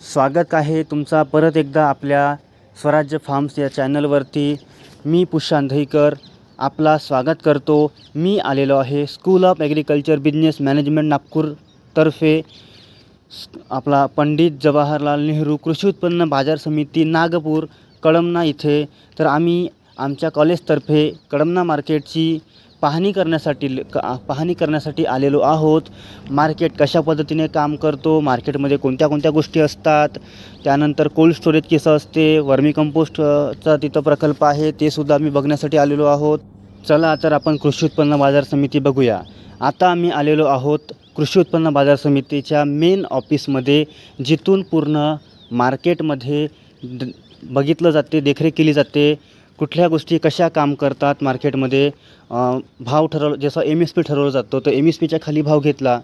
स्वागत आहे तुमचा परत एकदा आपल्या स्वराज्य फार्म्स या चॅनलवरती. मी पुष्शांत दहीकर आपला स्वागत करतो. मी आलेलो आहे school of agriculture business management नागपूरतर्फे आपला पंडित जवाहरलाल नेहरू कृषी उत्पन्न बाजार समिती नागपूर कळमना इथे. तर आम्ही आमच्या कॉलेजतर्फे कळमना मार्केटची पाहणी करण्यासाठी का पाहणी करण्यासाठी आलेलो आहोत. मार्केट कशा पद्धतीने काम करतो मार्केटमध्ये कोणत्या कोणत्या गोष्टी असतात त्यानंतर कोल्ड स्टोरेज कसं असते वर्मी कंपोस्टचा तिथं प्रकल्प आहे ते सुद्धा आम्ही बघण्यासाठी आलेलो आहोत. चला तर आपण कृषी उत्पन्न बाजार समिती बघूया. आता आम्ही आलेलो आहोत कृषी उत्पन्न बाजार समितीच्या मेन ऑफिसमध्ये जिथून पूर्ण मार्केटमध्ये बघितलं जाते देखरेख केली जाते. कुठल्या गोष्टी कशा काम करतात मार्केटमध्ये भाव ठरवलं जसं एम एस पी ठरवलं जातो तर एम एस पीच्या खाली भाव घेतला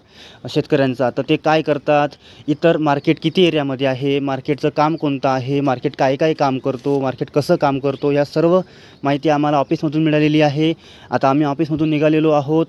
शेतकऱ्यांचा. तर ते काय करतात? इतर मार्केट किती एरियामध्ये आहे? मार्केटचं काम कोणतं आहे? मार्केट काय काय काम करतो? मार्केट कसं काम करतो? या सर्व माहिती आम्हाला ऑफिसमधून मिळालेली आहे. आता आम्ही ऑफिसमधून निघालेलो आहोत.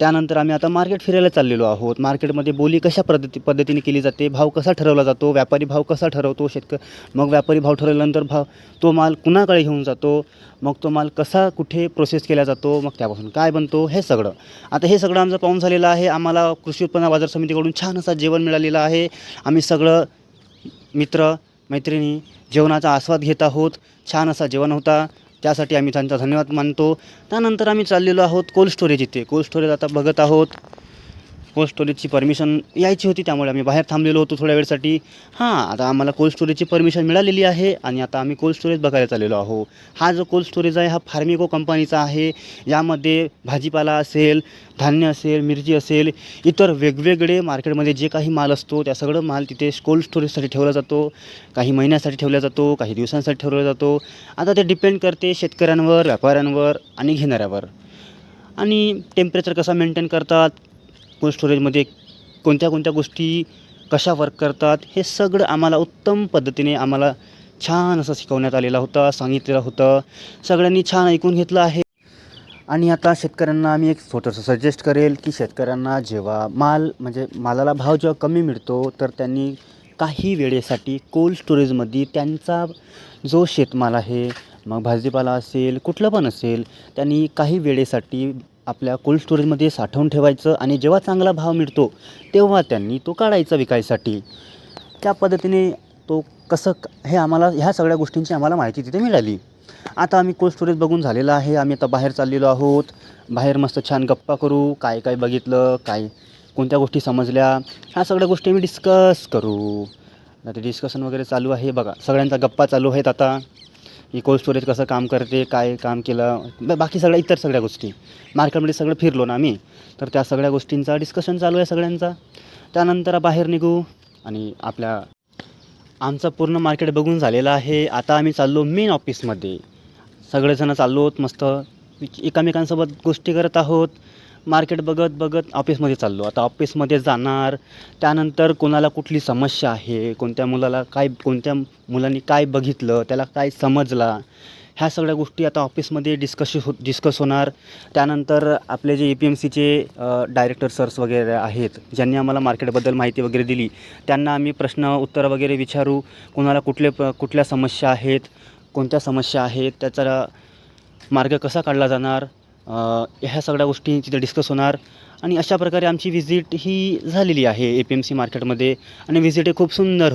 त्यानंतर आम्ही आता मार्केट फिरायला चाललेलो आहोत. मार्केटमध्ये बोली कशा पद्धती पद्धतीने केली जाते? भाव कसा ठरवला जातो? व्यापारी भाव कसा ठरवतो? शेतक मग व्यापारी भाव ठरवल्यानंतर भाव तो माल कुणाकडे घेऊन जातो? मग तो माल कसा कुठे प्रोसेस केला जातो मग त्यापासून काय बनतो हे सगळं. आता हे सगळं आमचं पाहून झालेलं आहे. आम्हाला कृषी उत्पन्न बाजार समितीकडून छान असं जेवण मिळालेलं आहे. आम्ही सगळं मित्र मैत्रिणी जेवणाचा आस्वाद घेत आहोत. छान असा जेवण होता. त्यासाठी आम्ही त्यांचा धन्यवाद मानतो. त्यानंतर आम्ही चाललेलो आहोत कोल्ड स्टोरेज इथे. कोल्ड स्टोरेज आता बघत आहोत. कोल्ड स्टोरेजची परमिशन यायची होती त्यामुळे आम्ही बाहेर थांबलेलो होतो थोड्या वेळसाठी. हां आता आम्हाला कोल्ड स्टोरेजची परमिशन मिळालेली आहे आणि आता आम्ही कोल्ड स्टोरेज बघायला चाललेलो आहो. हा जो कोल्ड स्टोरेज आहे हा फार्मिको कंपनीचा आहे. यामध्ये भाजीपाला असेल धान्य असेल मिरची असेल इतर वेगवेगळे मार्केटमध्ये जे काही माल असतो त्या सगळं माल तिथे कोल्ड स्टोरेजसाठी ठेवला जातो. काही महिन्यासाठी ठेवला जातो काही दिवसांसाठी ठेवला जातो. आता ते डिपेंड करते शेतकऱ्यांवर व्यापाऱ्यांवर आणि घेणाऱ्यावर. आणि टेम्परेचर कसा मेंटेन करतात? कोल्ड स्टोरेजमध्ये कोणत्या कोणत्या गोष्टी कशा वर्क करतात हे सगळं आम्हाला उत्तम पद्धतीने आम्हाला छान असं शिकवण्यात आलेला होता सांगितलेलं होतं. सगळ्यांनी छान ऐकून घेतलं आहे. आणि आता शेतकऱ्यांना आम्ही एक छोटंसं सजेस्ट करेल की शेतकऱ्यांना जेव्हा माल म्हणजे मालाला भाव जेव्हा कमी मिळतो तर त्यांनी काही वेळेसाठी कोल्ड स्टोरेजमध्ये त्यांचा जो शेतमाल आहे मग भाजीपाला असेल कुठलं पण असेल त्यांनी काही वेळेसाठी आपल्या कोल्ड स्टोरेजमध्ये साठवून ठेवायचं आणि जेव्हा चांगला भाव मिळतो तेव्हा त्यांनी तो काढायचा विकायसाठी. त्या पद्धतीने तो कसं हे आम्हाला ह्या सगळ्या गोष्टींची आम्हाला माहिती तिथे मिळाली. आता आम्ही कोल्ड स्टोरेज बघून झालेलं आहे. आम्ही आता बाहेर चाललेलो आहोत. बाहेर मस्त छान गप्पा करू. काय काय बघितलं काय कोणत्या गोष्टी समजल्या ह्या सगळ्या गोष्टी आम्ही डिस्कस करू. आता डिस्कशन वगैरे चालू आहे. बघा सगळ्यांचा गप्पा चालू आहेत आता. की कोल्ड स्टोरेज कसं काम करते काय काम केलं बाकी सगळ्या इतर सगळ्या गोष्टी. मार्केटमध्ये सगळं फिरलो ना आम्ही तर त्या सगळ्या गोष्टींचा डिस्कशन चालू आहे सगळ्यांचा. त्यानंतर बाहेर निघू आणि आपल्या आमचं पूर्ण मार्केट बघून झालेलं आहे. आता आम्ही चाललो मेन ऑफिसमध्ये सगळेजणं चाललो आहोत मस्त. एकामेकांसोबत गोष्टी करत आहोत. मार्केट बघत बघत ऑफिसमध्ये चाललो. आता ऑफिसमध्ये जाणार त्यानंतर कोणाला कुठली समस्या आहे कोणत्या मुलाला काय कोणत्या मुलांनी काय बघितलं त्याला काय समजला ह्या सगळ्या गोष्टी आता ऑफिसमध्ये डिस्कश हो डिस्कस होणार. त्यानंतर आपले जे ए पी एम सीचे डायरेक्टर सर्स वगैरे आहेत ज्यांनी आम्हाला मार्केटबद्दल माहिती वगैरे दिली त्यांना आम्ही प्रश्न उत्तरं वगैरे विचारू. कोणाला कुठले प कुठल्या समस्या आहेत कोणत्या समस्या आहेत त्याचा मार्ग कसा काढला जाणार ह्या सगळ्या गोष्टी तिथे डिस्कस होणार. आणि अशा प्रकारे आमची व्हिजिट ही झालेली आहे ए पी एम सी मार्केटमध्ये आणि व्हिजिट ही खूप सुंदर